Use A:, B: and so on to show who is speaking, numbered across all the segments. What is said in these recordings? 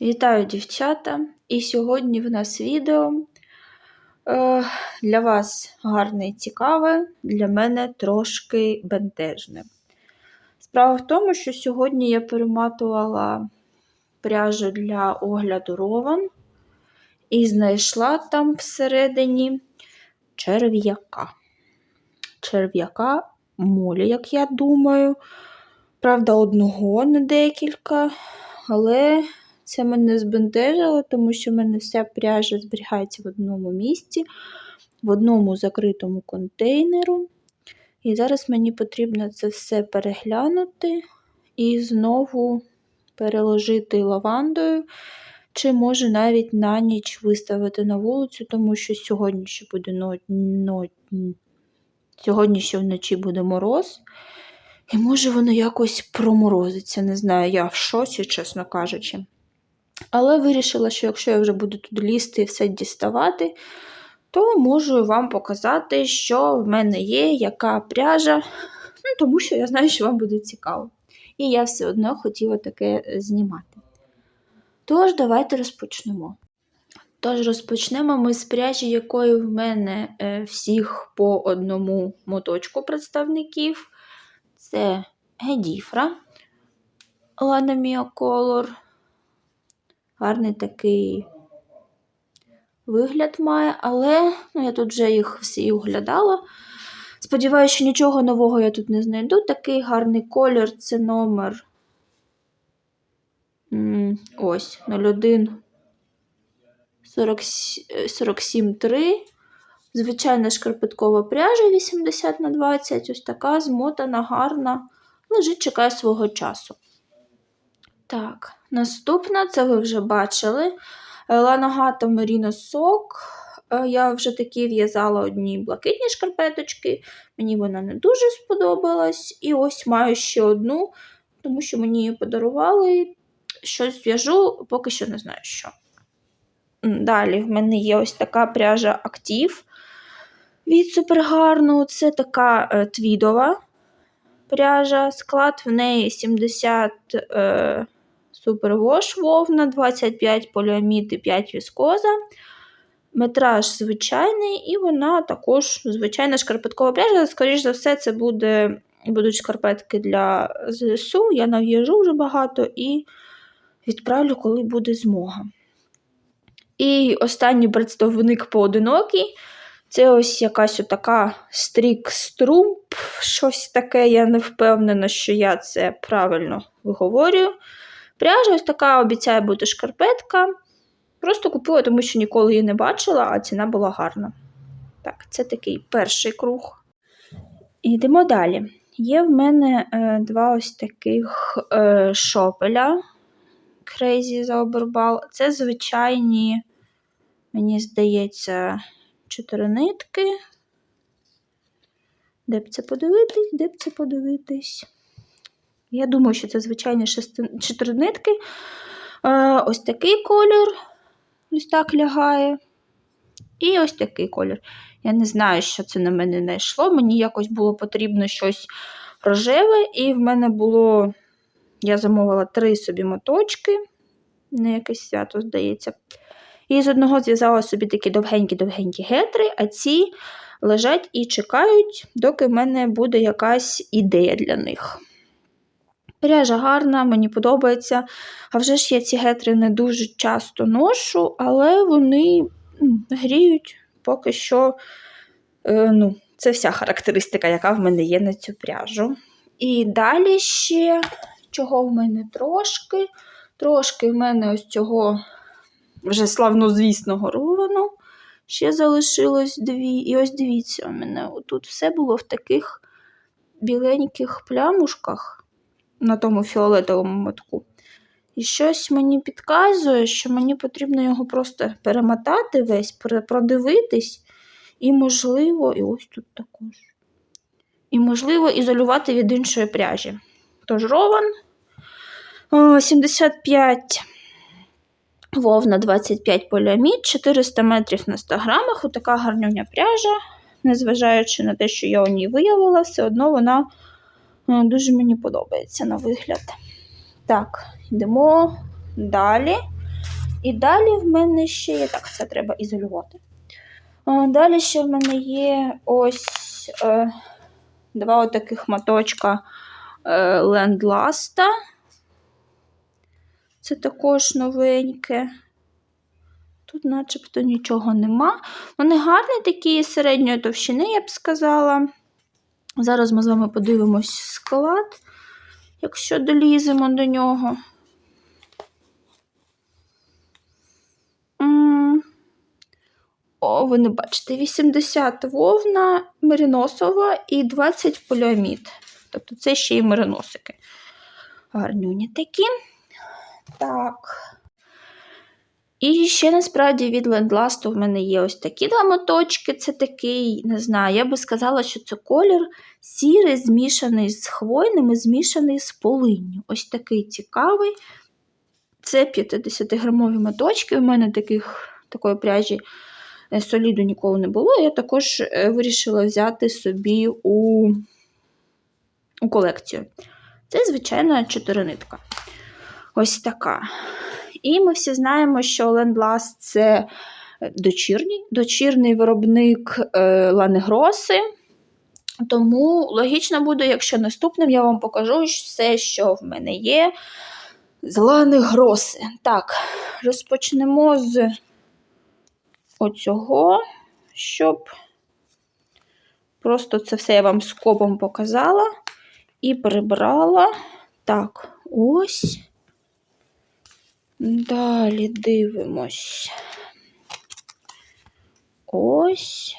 A: Вітаю, дівчата! І сьогодні в нас відео е, для вас гарне і цікаве, для мене трошки бентежне. Справа в тому, що сьогодні я перематувала пряжу для огляду рован і знайшла там всередині черв'яка. Черв'яка молі, як я думаю. Правда, одного, не декілька, але це мене збентежило, тому що в мене вся пряжа зберігається в одному місці, в одному закритому контейнеру. І зараз мені потрібно це все переглянути і знову переложити лавандою, чи може навіть на ніч виставити на вулицю, тому що сьогодні ще буде но... Сьогодні ще вночі буде мороз. І може воно якось проморозиться. Не знаю, я в шоці, чесно кажучи. Але вирішила, що якщо я вже буду туди лізти і все діставати, то можу вам показати, що в мене є, яка пряжа, ну, тому що я знаю, що вам буде цікаво. І я все одно хотіла таке знімати. Тож, давайте розпочнемо. Тож, розпочнемо ми з пряжі, якої в мене е, всіх по одному моточку представників. Це Гедіфра Lana Color. Гарний такий вигляд має, але ну, я тут вже їх всі оглядала. Сподіваюся, що нічого нового я тут не знайду. Такий гарний колір це номер ось 01 47,3. Звичайна шкарпеткова пряжа 80 на 20, ось така змотана, гарна, лежить, чекає свого часу. Так, наступна, це ви вже бачили. Ланагата Merino Сок. Я вже такі в'язала одні блакитні шкарпеточки, мені вона не дуже сподобалась. І ось маю ще одну, тому що мені її подарували. Щось в'яжу, поки що не знаю що. Далі в мене є ось така пряжа Актив від супергарну. Це така е, твідова пряжа. Склад в неї 70 е, супервош вовна, 25 поліамід і 5 віскоза. Метраж звичайний, і вона також звичайна шкарпеткова пряжа. Скоріше за все, це буде, будуть шкарпетки для ЗСУ. Я нав'яжу вже багато і відправлю, коли буде змога. І останній представник поодинокий. Це ось якась така стрік струмп, щось таке, я не впевнена, що я це правильно виговорюю. Пряжа ось така обіцяє бути шкарпетка. Просто купила, тому що ніколи її не бачила, а ціна була гарна. Так, це такий перший круг. Йдемо далі. Є в мене е, два ось таких е, шопеля Crazy Zauberball. Це звичайні, мені здається, чотири нитки. Де б це подивитись, де б це подивитись? Я думаю, що це звичайні шести... нитки. Е, ось такий колір, ось так лягає. І ось такий колір. Я не знаю, що це на мене не йшло. Мені якось було потрібно щось рожеве, і в мене було, я замовила три собі моточки, не якесь свято, здається. І з одного зв'язала собі такі довгенькі-довгенькі гетри, а ці лежать і чекають, доки в мене буде якась ідея для них. Пряжа гарна, мені подобається. А вже ж я ці гетри не дуже часто ношу, але вони гріють поки що. Е, ну, Це вся характеристика, яка в мене є на цю пряжу. І далі ще, чого в мене трошки. Трошки в мене ось цього вже славнозвісного ровану. Ще залишилось дві. І ось дивіться, у мене тут все було в таких біленьких плямушках на тому фіолетовому мотку. І щось мені підказує, що мені потрібно його просто перемотати весь, продивитись, і, можливо, і ось тут також. І, можливо, ізолювати від іншої пряжі. Тож рован 75 вовна 25 поліамід, 400 метрів на 100 грамах. Отака гарнюня пряжа, незважаючи на те, що я у ній виявила, все одно вона дуже мені подобається на вигляд. Так, йдемо далі. І далі в мене ще є. Так, це треба ізолювати. Далі ще в мене є ось е, два отаких моточка е, лендласта. Це також новеньке. Тут начебто нічого нема. Вони гарні такі середньої товщини, я б сказала. Зараз ми з вами подивимось склад, якщо доліземо до нього. О, ви не бачите, 80 вовна мериносова і 20 поліамід. Тобто це ще й мериносики. Гарнюні такі. Так. І ще насправді від Лендласту в мене є ось такі два моточки. Це такий, не знаю, я би сказала, що це колір сірий, змішаний з хвойним і змішаний з полинню. Ось такий цікавий. Це 50-грамові моточки. У мене таких, такої пряжі е, соліду ніколи не було. Я також е, вирішила взяти собі у, у колекцію. Це, звичайно, чотиринитка. Ось така. І ми всі знаємо, що Лендласт це дочірній, дочірний виробник е, Ланегроси. Тому логічно буде, якщо наступним я вам покажу все, що в мене є з Ланегроси. Так, розпочнемо з оцього, щоб просто це все я вам скопом показала і прибрала. Так, ось. Далі дивимось. Ось.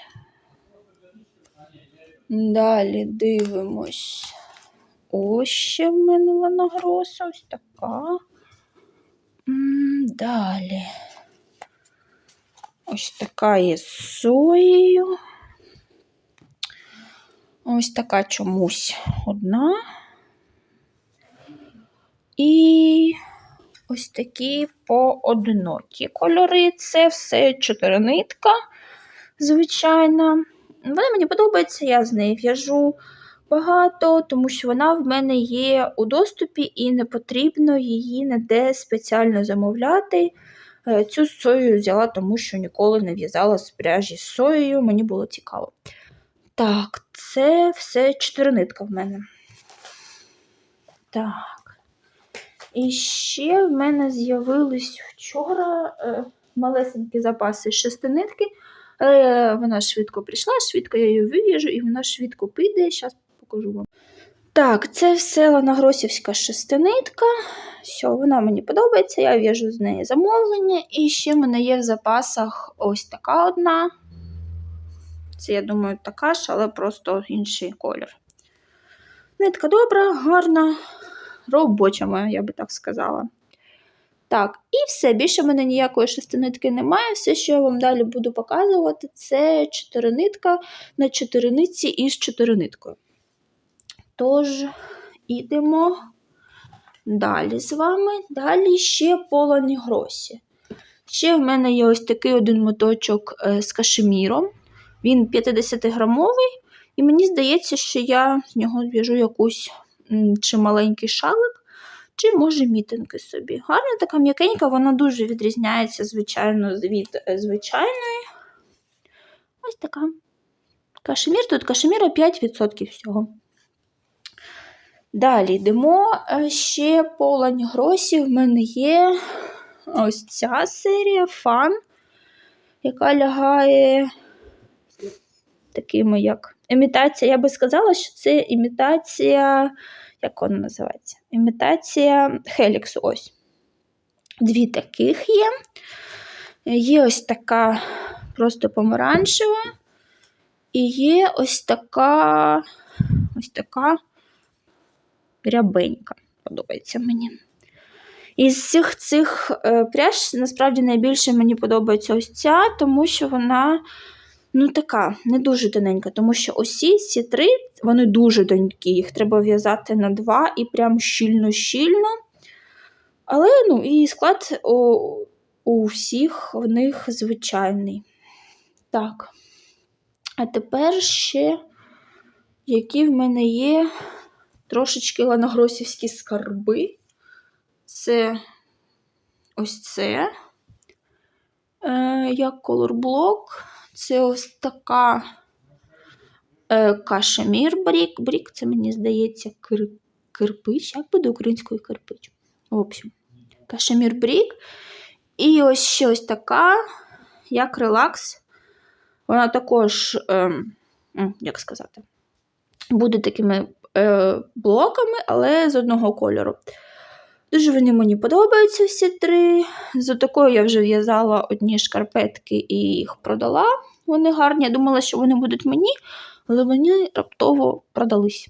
A: Далі дивимось. Ось ще в мене виногроса, ось така. Далі. Ось така є з соєю. Ось така чомусь одна. І ось такі поодинокі кольори. Це все чотиринитка, звичайно. Вона мені подобається, я з нею в'яжу багато, тому що вона в мене є у доступі і не потрібно її ніде спеціально замовляти. Е, Цю сою взяла, тому що ніколи не в'язала з пряжі з соєю, мені було цікаво. Так, це все чотиринитка в мене. Так. І ще в мене з'явились вчора е, малесенькі запаси шестинитки. Але вона швидко прийшла, швидко я її вив'яжу, і вона швидко піде. Зараз покажу вам. Так, це все ланагросівська шестинитка. Все, вона мені подобається, я в'яжу з неї замовлення. І ще в мене є в запасах ось така одна. Це, я думаю, така ж, але просто інший колір. Нитка добра, гарна, робоча моя, я би так сказала. Так, і все. Більше в мене ніякої шестинитки немає. Все, що я вам далі буду показувати, це чотиринитка на чотиринитці із чотириниткою. Тож, ідемо далі з вами. Далі ще полоні гросі. Ще в мене є ось такий один моточок е, з кашеміром. Він 50-грамовий, і мені здається, що я з нього зв'яжу якусь чи маленький шалик, чи, може, мітинки собі. Гарна така м'якенька, вона дуже відрізняється, звичайно, від е, звичайної. Ось така. Кашемір, тут кашеміра 5% всього. Далі йдемо е, ще полань гросі. В мене є ось ця серія фан, яка лягає такими як імітація. Я би сказала, що це імітація, як вона називається? Імітація Хеліксу. Ось. Дві таких є. Є ось така просто помаранчева. І є ось така ось така рябенька. Подобається мені. Із всіх цих е, пряж, насправді, найбільше мені подобається ось ця, тому що вона ну, така, не дуже тоненька, тому що усі ці три, вони дуже тонкі, їх треба в'язати на два і прям щільно-щільно. Але ну, і склад у, у всіх в них звичайний. Так. А тепер ще, які в мене є трошечки ланогросівські скарби. Це ось це. е, як колорблок. Це ось така е, кашемір брік. Брік, це мені здається, кир, кирпич. Як буде українською кирпич? В общем, кашемір брік. І ось ще ось така, як релакс. Вона також, е, як сказати, буде такими е, блоками, але з одного кольору. Дуже вони мені подобаються всі три. З такою я вже в'язала одні шкарпетки і їх продала. Вони гарні. Я думала, що вони будуть мені, але вони раптово продались.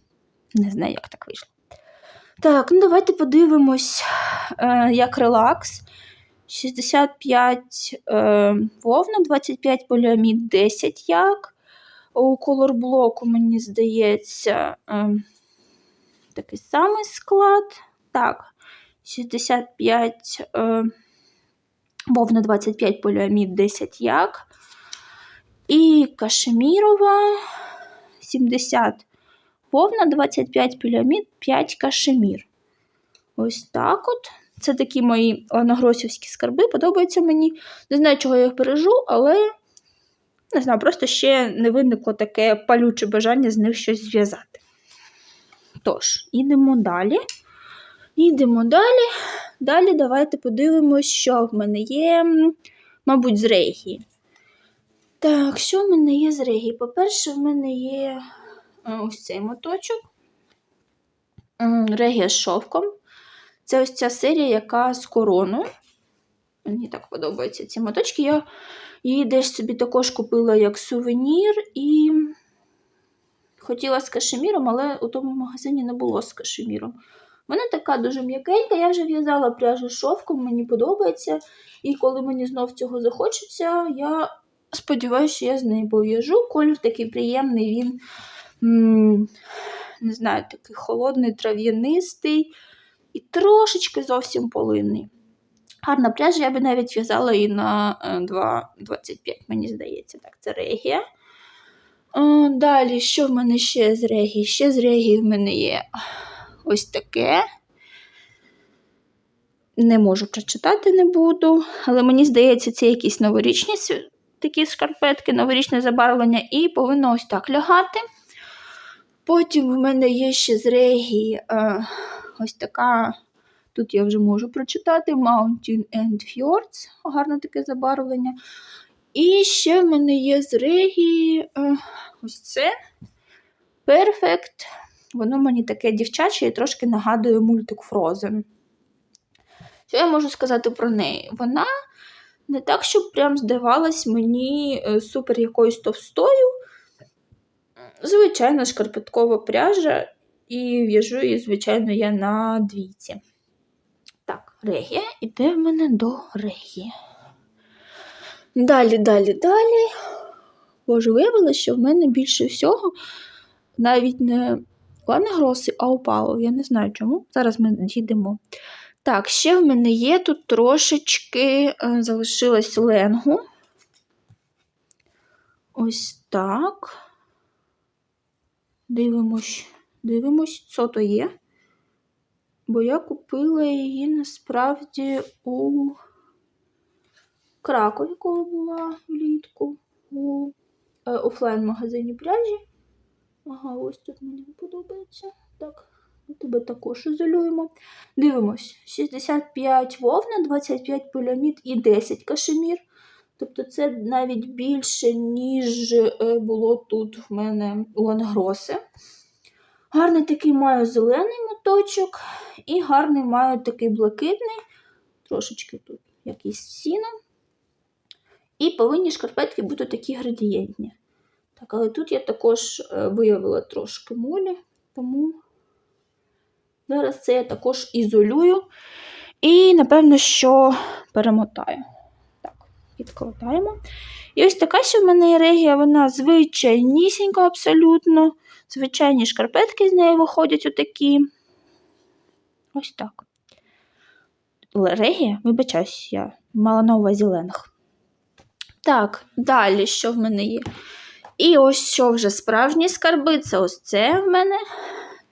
A: Не знаю, як так вийшло. Так, ну давайте подивимось, е, як релакс. 65 е, вовна, 25 поліамід, 10 як. У колорблоку, мені здається, е, такий самий склад. Так, 65 е, вовна, 25 поліамід, 10 як. І кашемірова 70 вовна, 25 поліамід, 5 кашемір. Ось так от. Це такі мої ланогросівські скарби, подобаються мені. Не знаю, чого я їх бережу, але не знаю, просто ще не виникло таке палюче бажання з них щось зв'язати. Тож, йдемо далі. Йдемо далі. Далі давайте подивимось, що в мене є, мабуть, з регії. Так, що в мене є з регії? По-перше, в мене є е, ось цей моточок. Регія з шовком. Це ось ця серія, яка з короною. Мені так подобаються ці моточки. Я її десь собі також купила як сувенір і хотіла з кашеміром, але у тому магазині не було з кашеміром. Вона така дуже м'якенька, я вже в'язала пряжу шовком, мені подобається. І коли мені знов цього захочеться, я сподіваюся, що я з нею пов'яжу. Колір такий приємний, він, не знаю, такий холодний, трав'янистий і трошечки зовсім полинний. Гарна пряжа, я би навіть в'язала її на е, 2,25, мені здається. Так, це регія. Е, Далі, що в мене ще з регії? Ще з регії в мене є ось таке. Не можу прочитати, не буду. Але мені здається, це якісь новорічні такі шкарпетки, новорічне забарвлення, і повинно ось так лягати. Потім в мене є ще з регії е, ось така. Тут я вже можу прочитати Mountain and Fjords, гарне таке забарвлення. І ще в мене є з регії е, ось це Perfect. Воно мені таке дівчаче і трошки нагадує мультик Frozen. Що я можу сказати про неї? Вона не так, щоб прям здавалась мені е, супер якоюсь товстою. Звичайна шкарпеткова пряжа, і в'яжу її, звичайно, я на двійці. Так, регія. Іде в мене до регії. Далі, далі, далі. Боже, виявилося, що в мене більше всього навіть не ланегроси, а опалов. Я не знаю чому. Зараз ми дійдемо. Так, ще в мене є тут трошечки е, залишилось ленгу. Ось так. Дивимось, дивимось, що то є. Бо я купила її насправді у Кракові, коли була влітку у е, офлайн-магазині пряжі. Ага, ось тут мені подобається. Так, тебе також ізолюємо. Дивимось: 65 вовна, 25 поліамід і 10 кашемір. Тобто це навіть більше, ніж е, було тут в мене у лангроси. Гарний такий маю зелений моточок, і гарний маю такий блакитний, трошечки тут якийсь сіно. І повинні шкарпетки бути такі градієнтні. Так, але тут я також е, виявила трошки молі, тому зараз це я також ізолюю. І, напевно, що перемотаю. Так, відкладаємо. І ось така, що в мене регія, вона звичайнісінька абсолютно. Звичайні шкарпетки з неї виходять отакі. Ось так. Регія, вибачаюсь, я мала на увазі ленг. Так, далі, що в мене є? І ось що вже справжні скарби. Це ось це в мене.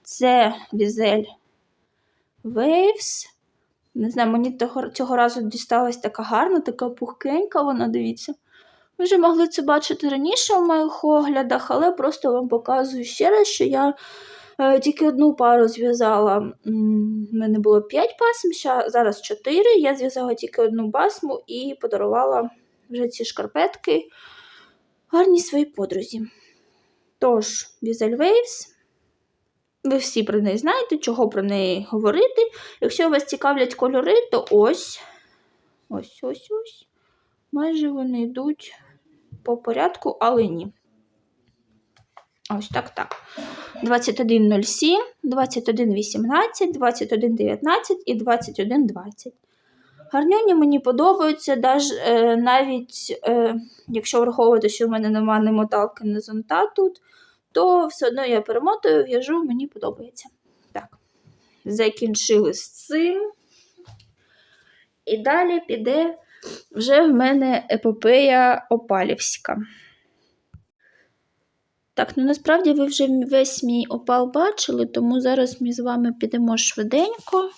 A: Це візель Waves. Не знаю, мені того, цього разу дісталась така гарна, така пухкенька вона, дивіться. Ви вже могли це бачити раніше в моїх оглядах, але просто вам показую ще раз, що я е, тільки одну пару зв'язала. У мене було 5 пасм, зараз 4. Я зв'язала тільки одну басму і подарувала вже ці шкарпетки гарній своїй подрузі. Тож, Візель Waves. Ви всі про неї знаєте, чого про неї говорити. Якщо вас цікавлять кольори, то ось. Ось, ось, ось. Майже вони йдуть по порядку, але ні. Ось так, так. 21.07, 21.18, 21.19 і 21.20. Гарнюні мені подобаються, е, навіть е, якщо враховувати, що в мене немає ні моталки, ні зонта тут, то все одно я перемотую, в'яжу, мені подобається. Так, закінчили з цим. І далі піде вже в мене епопея Опалівська. Так, ну насправді ви вже весь мій опал бачили, тому зараз ми з вами підемо швиденько.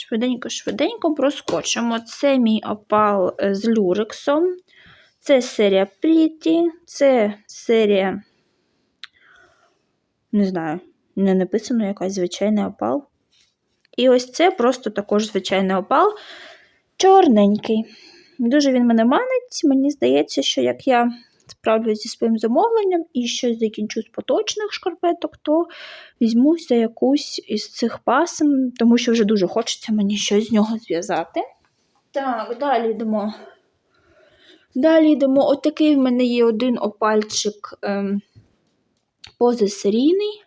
A: Швиденько, швиденько проскочимо. Це мій опал е, з люрексом. Це серія Pretty, це серія, не знаю, не написано якась звичайний опал. І ось це просто також звичайний опал. Чорненький. Дуже він мене манить. Мені здається, що як я справлюсь зі своїм замовленням і щось закінчу з поточних шкарпеток, то візьмусь за якусь із цих пасм, тому що вже дуже хочеться мені щось з нього зв'язати. Так, далі йдемо. Далі йдемо. Отакий в мене є один опальчик ем, позасерійний.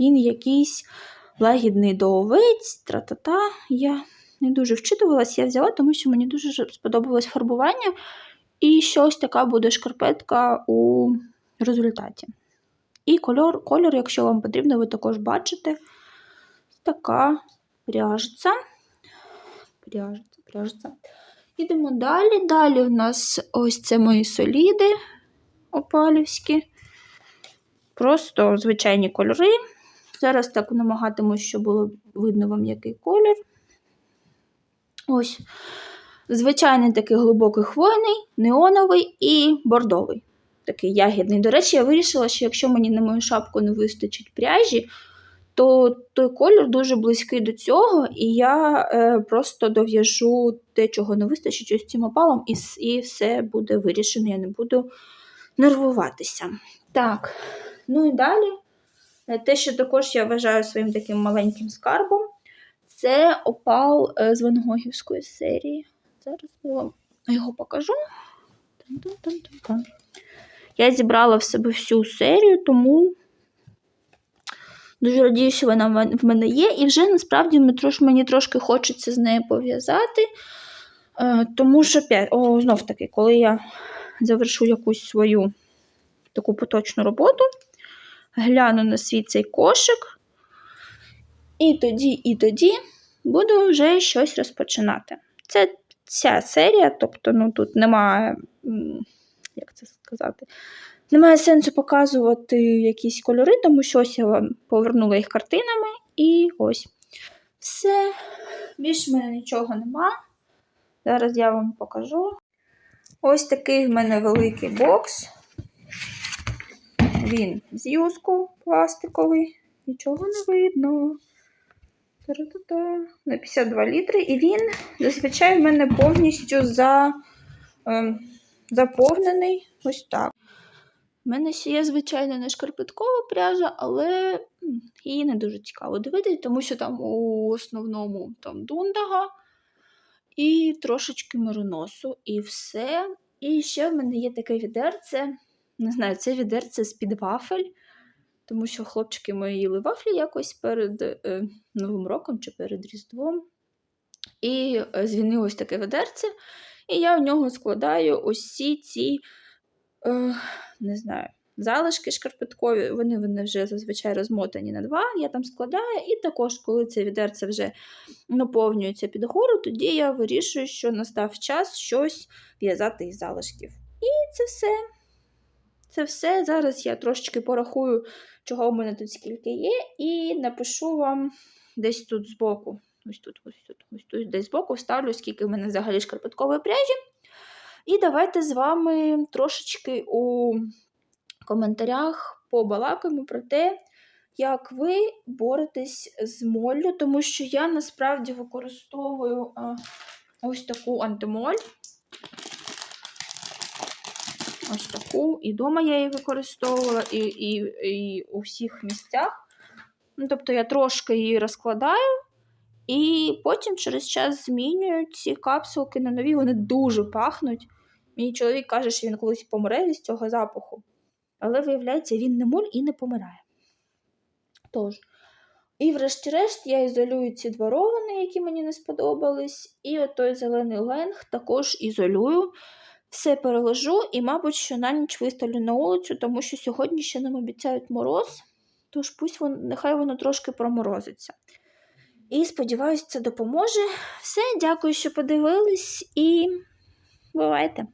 A: Він якийсь лагідний до овець, тра-та-та. Я не дуже вчитувалась, я взяла, тому що мені дуже сподобалось фарбування. І ще ось така буде шкарпетка у результаті. І кольор, кольор, якщо вам потрібно, ви також бачите. Така пряжця. Пряжця, пряжця. Ідемо далі. Далі у нас ось це мої соліди опалівські. Просто звичайні кольори. Зараз так намагатимусь, щоб було видно вам, який колір. Ось. Звичайний такий глибокий хвойний, неоновий і бордовий. Такий ягідний. До речі, я вирішила, що якщо мені на мою шапку не вистачить пряжі, то той колір дуже близький до цього, і я е, просто дов'яжу те, чого не вистачить ось цим опалом, і, і все буде вирішено. Я не буду нервуватися. Так, ну і далі. е, Те, що також я вважаю своїм таким маленьким скарбом, це опал е, з Вангогівської серії. Зараз я вам його покажу. Я зібрала в себе всю серію, тому дуже радію, що вона в мене є. І вже насправді мені трошки хочеться з нею пов'язати. Е, Тому що. О, знов таки, коли я завершу якусь свою таку поточну роботу, гляну на свій цей кошик, і тоді, і тоді буду вже щось розпочинати. Це ця серія, тобто ну, тут немає, як це сказати, немає сенсу показувати якісь кольори, тому що ось я вам повернула їх картинами, і ось все. Більш в мене нічого нема. Зараз я вам покажу. Ось такий в мене великий бокс. Він з юску пластиковий, нічого не видно. На 52 літри. І він зазвичай в мене повністю за, ем, заповнений. Ось так. У мене ще є, звичайно, не шкарпеткова пряжа, але її не дуже цікаво дивитися, тому що там у основному там дундага і трошечки мироносу, і все. І ще в мене є таке відерце. Не знаю, це відерце з-під вафель, тому що хлопчики мої їли вафлі якось перед е, Новим роком чи перед Різдвом. І е, звінилось таке ведерце, і я в нього складаю усі ці, е, не знаю, залишки шкарпеткові. Вони, вони вже зазвичай розмотані на два. Я там складаю, і також, коли це відерце вже наповнюється під гору, тоді я вирішую, що настав час щось в'язати із залишків. І це все. Це все. Зараз я трошечки порахую, чого в мене тут скільки є, і напишу вам десь тут збоку ось тут, ось тут, ось тут, десь збоку вставлю, скільки в мене взагалі шкарпеткової пряжі. І давайте з вами трошечки у коментарях побалакаємо про те, як ви боретесь з моллю, тому що я насправді використовую а, ось таку антимоль. Ось таку. І вдома я її використовувала, і, і, і у всіх місцях. Ну, тобто я трошки її розкладаю, і потім через час змінюю ці капсулки на нові, вони дуже пахнуть. Мій чоловік каже, що він колись помре від цього запаху. Але, виявляється, він не моль і не помирає. Тож. І, врешті-решт, я ізолюю ці два ровини, які мені не сподобались. І той зелений ленг також ізолюю. Все переложу і, мабуть, що на ніч виставлю на вулицю, тому що сьогодні ще нам обіцяють мороз, тож пусть воно, нехай воно трошки проморозиться. І сподіваюся, це допоможе. Все, дякую, що подивились, і бувайте!